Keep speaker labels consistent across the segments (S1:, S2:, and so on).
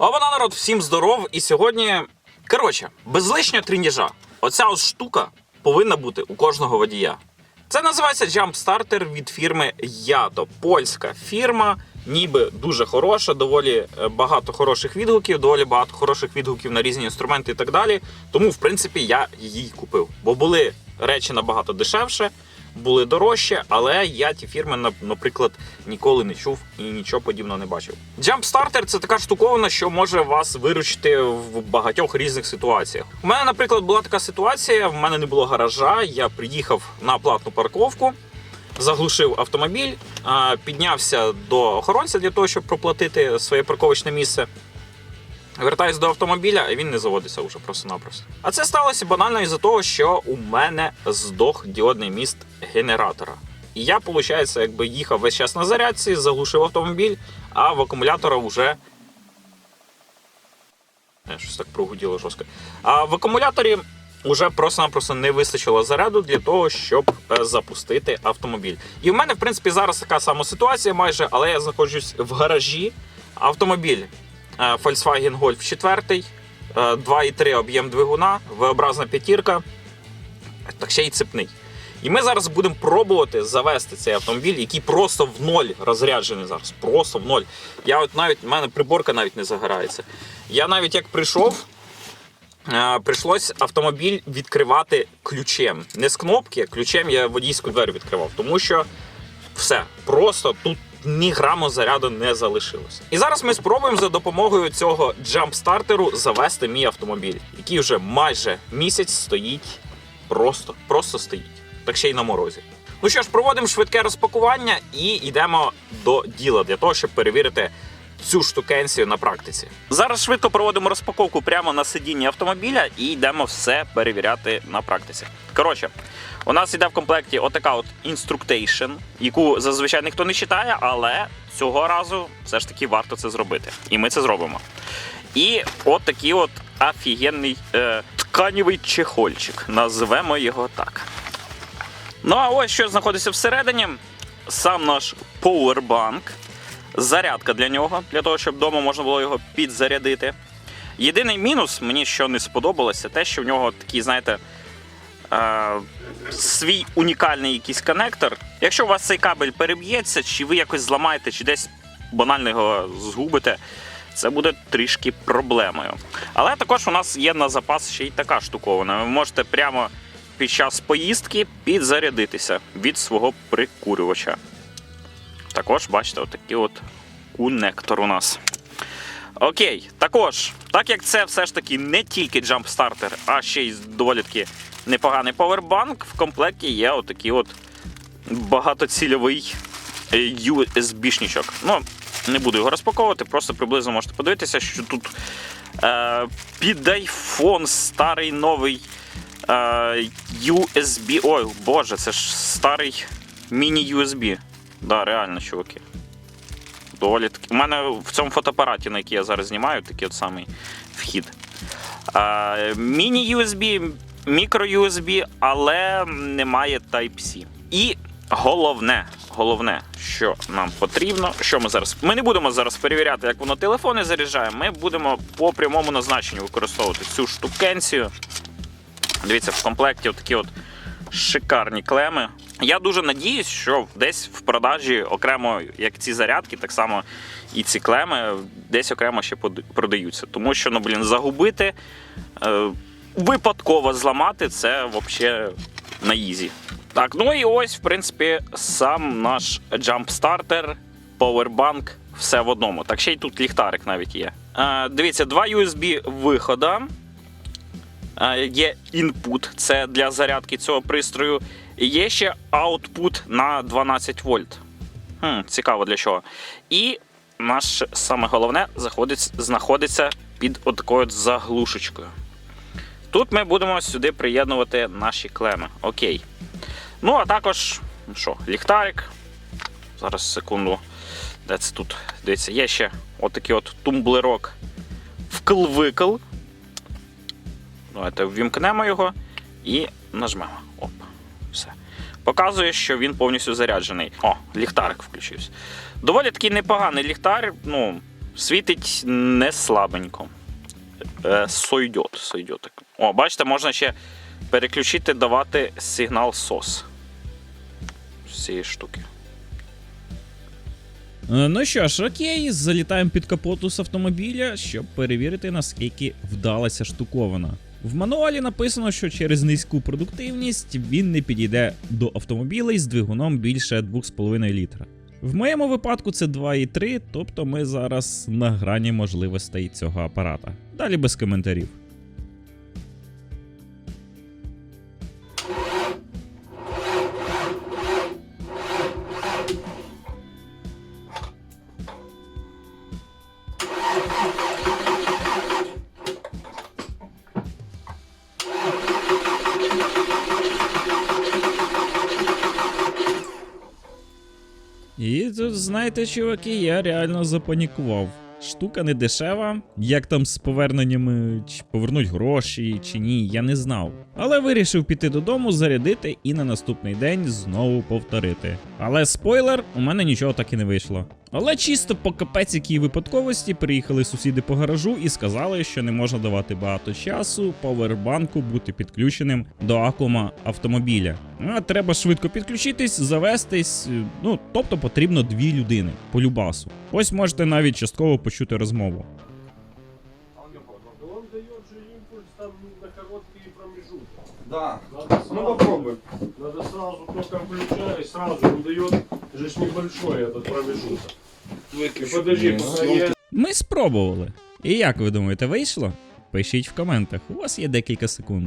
S1: Обана народ, всім здоров. І сьогодні, коротше, без тріндіжа. Оця ось штука повинна бути у кожного водія. Це називається Starter від фірми Ято. Польська фірма, ніби дуже хороша, доволі е, багато хороших відгуків, доволі багато хороших відгуків на різні інструменти і так далі. Тому, в принципі, я її купив. Бо були речі набагато дешевше, були дорожче, але я ті фірми, наприклад, ніколи не чув і нічого подібного не бачив. Starter – це така штуковина, що може вас виручити в багатьох різних ситуаціях. У мене, наприклад, була така ситуація: в мене не було гаража, я приїхав на платну парковку. Заглушив автомобіль, піднявся до охоронця для того, щоб проплатити своє парковочне місце. Вертаюсь до автомобіля, а він не заводиться вже просто-напросто. А це сталося банально із-за того, що у мене здох діодний міст генератора. І я, виходить, якби їхав весь час на зарядці, заглушив автомобіль, а в акумулятора вже. Е, Щось так прогуділо жорстко. А в акумуляторі вже просто-напросто не вистачило заряду для того, щоб е, запустити автомобіль. І в мене, в принципі, зараз така сама ситуація майже, але я знаходжусь в гаражі. Автомобіль Volkswagen Golf 4, е, 2,3 об'єм двигуна, V-образна п'ятірка, так ще й цепний. І ми зараз будемо пробувати завести цей автомобіль, який просто в ноль розряджений зараз. Просто в ноль. Я от навіть в мене приборка навіть не загорається. Я навіть як прийшов, е, прийшлось автомобіль відкривати ключем. Не з кнопки, а ключем я водійську двері відкривав, тому що все, просто тут ні граму заряду не залишилося. І зараз ми спробуємо за допомогою цього джамп-стартеру завести мій автомобіль, який вже майже місяць стоїть просто, просто стоїть. Так ще й на морозі. Ну що ж, проводимо швидке розпакування і йдемо до діла для того, щоб перевірити цю штукенцію на практиці. Зараз швидко проводимо розпаковку прямо на сидінні автомобіля і йдемо все перевіряти на практиці. Коротше, у нас йде в комплекті отака от інструктейшн, яку зазвичай ніхто не читає, але цього разу все ж таки варто це зробити. І ми це зробимо. І от такий от офігенний е, тканівий чехольчик. Назвемо його так. Ну а ось що знаходиться всередині. Сам наш поwerbank, зарядка для нього, для того, щоб вдома можна було його підзарядити. Єдиний мінус, мені що не сподобалося, те, що в нього такий, знаєте, е, свій унікальний якийсь коннектор. Якщо у вас цей кабель переб'ється, чи ви якось зламаєте, чи десь банально його згубите, це буде трішки проблемою. Але також у нас є на запас ще й така штуковина. Ви можете прямо під час поїздки підзарядитися від свого прикурювача. Також, бачите, отакий от коннектор у нас. Окей, також, так як це все ж таки не тільки джампстартер, а ще й доволі таки непоганий повербанк, в комплекті є отакий от багатоцільовий е, USB-шничок. Ну, не буду його розпаковувати, просто приблизно можете подивитися, що тут е, під iPhone старий новий е, USB. Ой, боже, це ж старий міні-USB. Да, реально, чуваки. Доволі таки. У мене в цьому фотоапараті, на який я зараз знімаю, такий от самий вхід. Міні-USB, мікро-USB, але немає Type-C. І головне, головне, що нам потрібно, що ми зараз. Ми не будемо зараз перевіряти, як воно телефони заряджає. Ми будемо по прямому назначенню використовувати цю штукенцію. Дивіться, в комплекті такі от шикарні клеми. Я дуже надіюсь, що десь в продажі окремо, як ці зарядки, так само і ці клеми десь окремо ще продаються. Тому що, ну, блін, загубити, е, випадково зламати це взагалі на ізі. Так, ну і ось, в принципі, сам наш джампстартер, поwerbank, все в одному. Так ще й тут ліхтарик навіть є. Е, дивіться, два USB вихода. Е, Є інпут, це для зарядки цього пристрою. Є ще аутпут на 12 вольт. Хм, цікаво для чого. І наше саме головне знаходиться під отакою от заглушечкою. Тут ми будемо сюди приєднувати наші клеми. Окей. Ну, а також, що, ліхтарик. Зараз секунду. Де це тут? Дивіться, є ще отакий от тумблерок вкл-викл. Давайте ввімкнемо його і нажмемо. Показує, що він повністю заряджений. О, ліхтарик включився. Доволі такий непоганий ліхтар. Ну,
S2: Світить не слабенько. Е, сойдет, сойдет. О, бачите, можна ще переключити, давати сигнал SOS. З цієї штуки.
S1: Е, Ну що ж, окей, залітаємо під капоту з автомобіля, щоб перевірити, наскільки вдалася штукована. В мануалі написано, що через низьку продуктивність він не підійде до автомобілей з двигуном більше 2,5 літра. В моєму випадку це 2,3, тобто ми зараз на грані можливостей цього апарата. Далі без коментарів. Знаєте, чуваки, я реально запанікував. Штука не дешева, як там з поверненнями, чи повернуть гроші, чи ні, я не знав. Але вирішив піти додому, зарядити і на наступний день знову повторити. Але спойлер, у мене нічого так і не вийшло. Але чисто по капець якій випадковості приїхали сусіди по гаражу і сказали, що не можна давати багато часу повербанку бути підключеним до акума автомобіля. А треба швидко підключитись, завестись. е, Ну тобто потрібно дві людини по любасу. Ось можете навіть частково почути розмову.
S3: Он же там на короткие промежутки.
S4: Да.
S3: Надо
S4: Ну
S3: сразу,
S4: попробуй.
S3: надо сразу только включая, сразу он дает же ж небольшой этот промежуток. Подожди.
S1: Ми спробували. І як ви думаєте, вийшло? Пишіть в коментах, у вас є декілька секунд.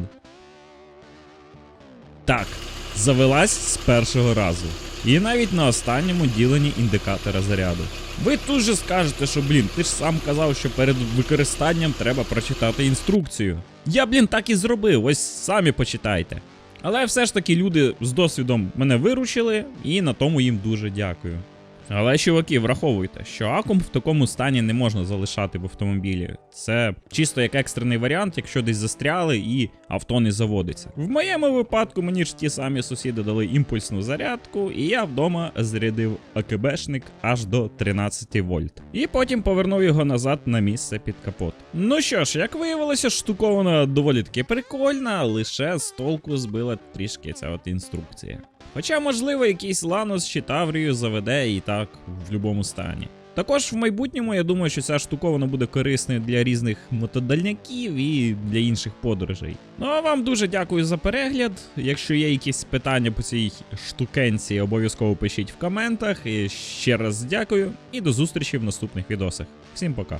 S1: Так, завелась з першого разу. І навіть на останньому діленні індикатора заряду. Ви тут же скажете, що блін, ти ж сам казав, що перед використанням треба прочитати інструкцію. Я, блін, так і зробив, ось самі почитайте. Але все ж таки люди з досвідом мене виручили, і на тому їм дуже дякую. Але, чуваки, враховуйте, що акум в такому стані не можна залишати в автомобілі. Це чисто як екстрений варіант, якщо десь застряли і авто не заводиться. В моєму випадку мені ж ті самі сусіди дали імпульсну зарядку, і я вдома зарядив АКБшник аж до 13 вольт. І потім повернув його назад на місце під капот. Ну що ж, як виявилося, штукована доволі таки прикольна, лише з толку збила трішки ця от інструкція. Хоча, можливо, якийсь Ланос чи Таврію заведе і так в будь-якому стані. Також в майбутньому я думаю, що ця штуковина буде корисною для різних мотодальняків і для інших подорожей. Ну а вам дуже дякую за перегляд. Якщо є якісь питання по цій штукенці, обов'язково пишіть в коментах. І ще раз дякую і до зустрічі в наступних відосах. Всім пока.